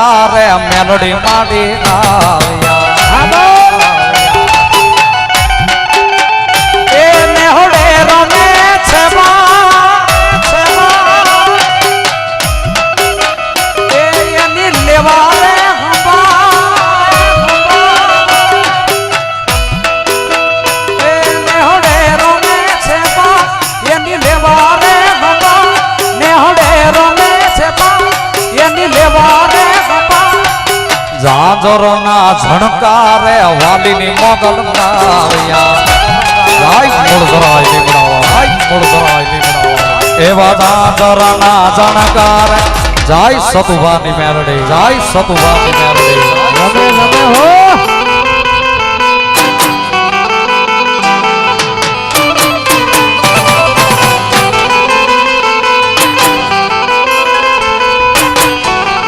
ઝણકારે મેલડી માડી આવ્યા ઝાંઝરના ઝણકારે વાલીની મોગલ આવ્યા હાય મૂળધરાય લીમડાવા હાય મૂળધરાય લીમડાવા એવા ઝાંઝરના ઝણકારે. જાય સતુભાની મેરડી, જાય સતુભાની મેરડી. રમે રમે હો.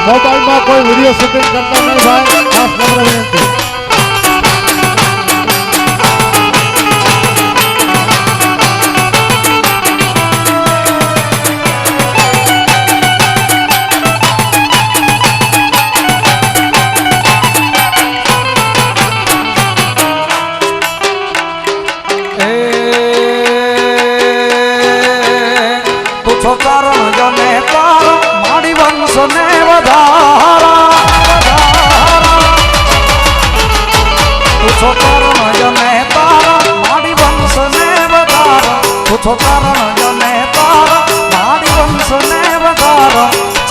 મોબાઈલમાં કોઈ વીડિયો શૂટિંગ કરતા નહીં ભાઈ ખાસ નમ્ર વિનંતી.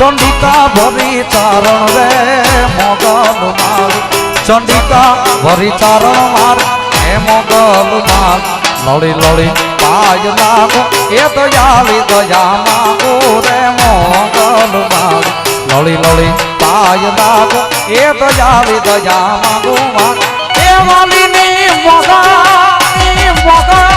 ચંડિકા ભરી ચારણ રે મોગલ માર ચંડિકા ભરી ચારણ માર હે મોગલ માર લડી લડી પાય લાગો એ દયાળી દયા માગો રે મોગલ માર લડી લડી પાય લાગો એ દયાળી દયા માગો માર એ વાલીની મોગા મોગા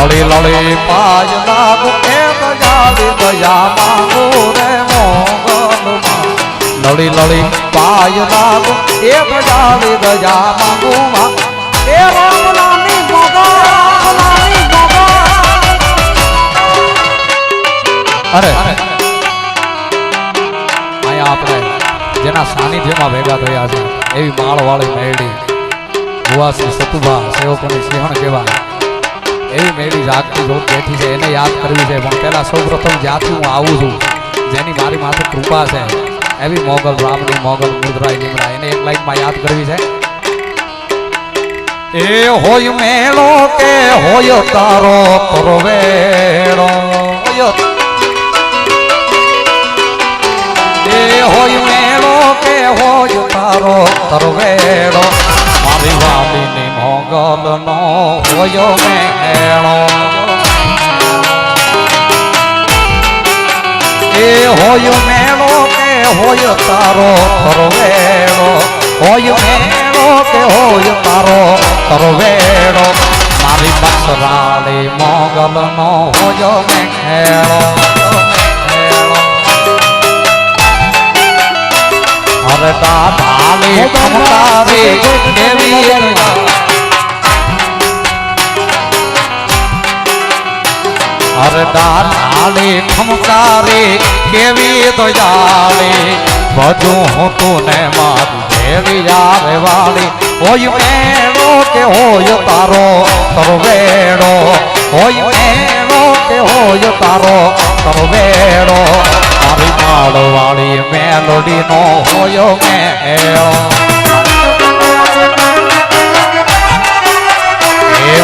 લડી લડી પાજ લાગુ એ દયાળી દયા માંગુ રે મોગલ માં લડી લડી પાય લાગુ એ દયાળી દયા માંગુ માં એ રામલાની મોગા અરે અહીંયા આપણે જેના સાનિધ્યમાં ભેગા થયા છે, એવી માળવાળી મેળી ભુવાશ્રી સતુભા, સેવકોની સિંહણ કહેવાય. એવી મેળી જાગતી જોત બેઠી છે, એને યાદ કરવી છે. પણ પહેલાં સૌપ્રથમ જ્યાંથી હું આવું છું. જેની મારી માથે કૃપા છે. એવી મોગલ રામની, મોગલ મુદ્રાય નિમરા એને એક લાઈનમાં યાદ કરવી છે. એ હોય મેળો કે હોય તારો હોય એ હોય મેળો કે હોય તારો તરવેડો વાલીની મોગલ નો હોય મેળો. એ હોય મેળો કે હોય તારો તરવેડો હોય મેળો કે હોય તારો તરવેડો મારી બસરાળી મોગલ નો હોય મેળો. અરે દાદાની રે દેવી અરે આલે, ખમકારે, કેવી દયાલે બધું હું તું ને મારી ભેળી યારે વાળી હોય મેળો કે હોય તારો તરવેડો હોય મેળો કે હોય તારો તરવેડો મારી માળવાળી મેલોડીનો હોય મેળો.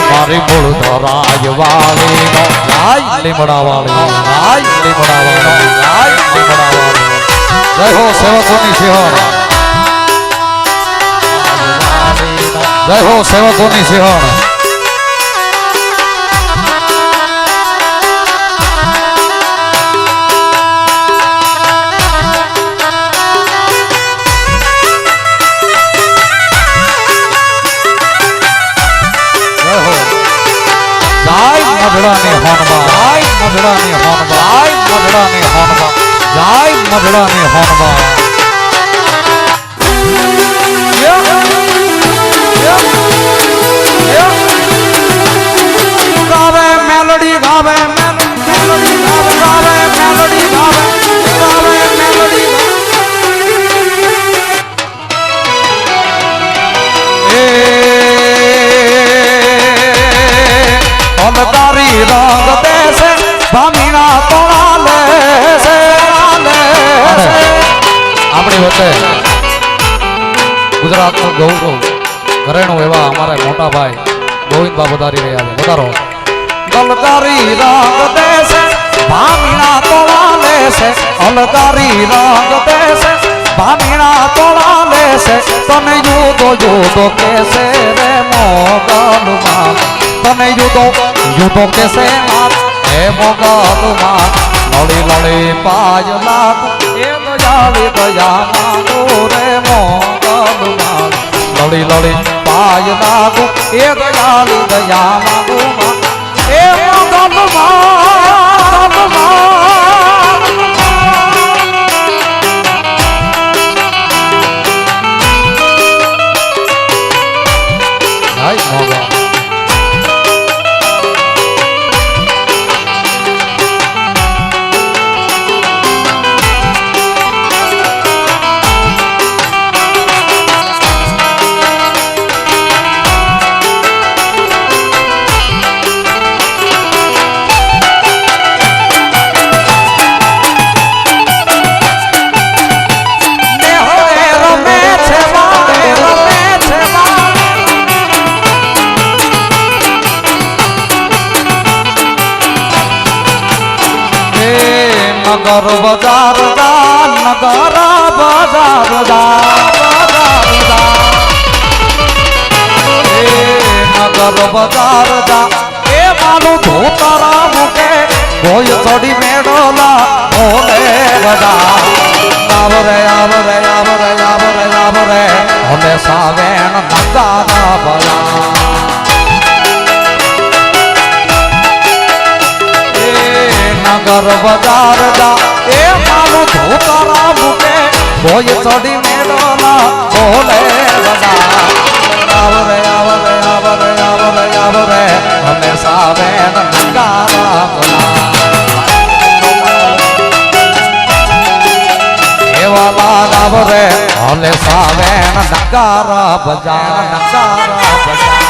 મારી મૂળ ધરાજ વાળી નો. લાય લીમડા વાળી લાય લીમડા વાળી લાય લીમડા વાળી જય હો સેવકોની સિંહણ જય હો સેવકોની સિંહણ મઢડાની હોનવા જાય મઢડાની હોનવા જાય મઢડાની હોનવા જાય મઢડાની હોનવા ગાવે મેલડી ગાવે. રંગ દેશે ભામીના પોણા લેશે આપણી વચ્ચે ગુજરાતનું ગૌરવ ઘરેણું એવા અમારા મોટા ભાઈ ગોવિંદ બાબુ ધારી રહ્યા છે. વધારો ગલકારી રંગ દેશે ભામીના તોળા લેશે. અલકારી રંગ દેશે ભામીના તોળા લેશે. તને જુદો જુદો કેસે રે મોગલમાં. તને યુદો યુદો કેસે માત હે મોગલમાં લડી લડી પાય લાગુ એ દયાળી દયા માંગો રે મોગલમાં લડી લડી પાય લાગુ એ દયાળી દયા માંગુ માં એ મોગલમાં નગર બજાર જા નગર બજાર જા બજાર જા એ નગર બજાર જા એ મારું ધોતરા મૂકે કોઈ ચડી મેળોલા ઓલે આવ રે આવ રે આવ રે હવે વેણ નગારા બલા નગર બજાર જા એ મારું ધોતરા મૂકે ભોય ચડી મેળોલા બોલે વડા આવરે આવરે આવરે આવરે આવરે અમે સાવેણ નગારા બોલા એવા લાગ આવરે હલે સાવેણ નગારા બજા નગારા બજા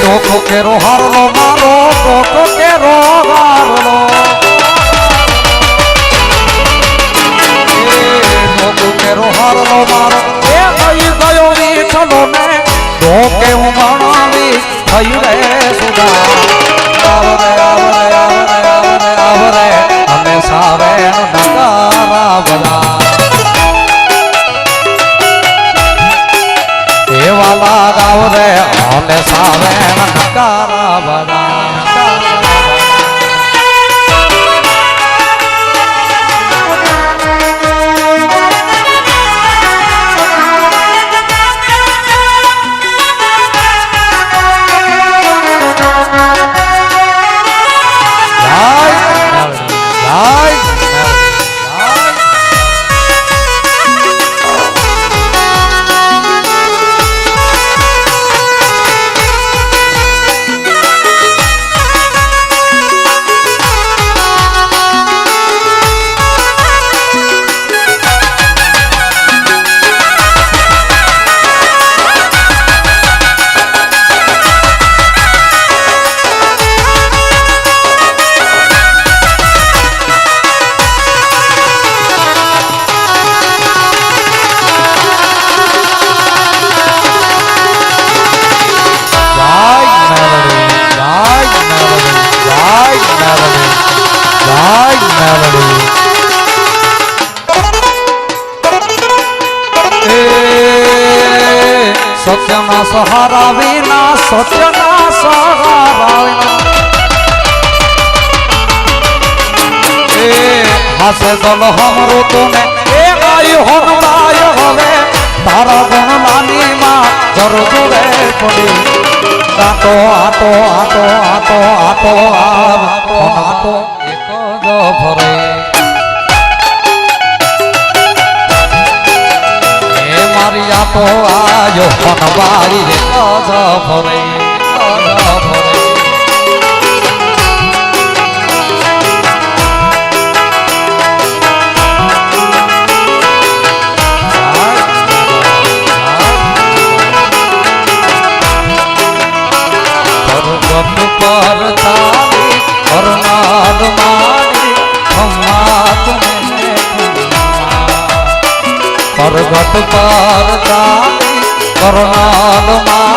ડોકો કેરો હારલો મારો ડોકો કેરો હારલો એ ડોકો કેરો હારલો મારો એ થઈ ગયો વીઠલો ને ડોકે હું નગારા બલા લાગ આવરે અમે હાસે દલ હમરો તને એ આયુ હમરાય હવે તારા ગુણ લાની માં ગરજુ રે પડી આતો આતો આતો આતો આતો આતો એક જ ભરે એ મારી આતો આયો હનવાઈ એક જ ભરે પર્વત પર ચાલી કરનાલ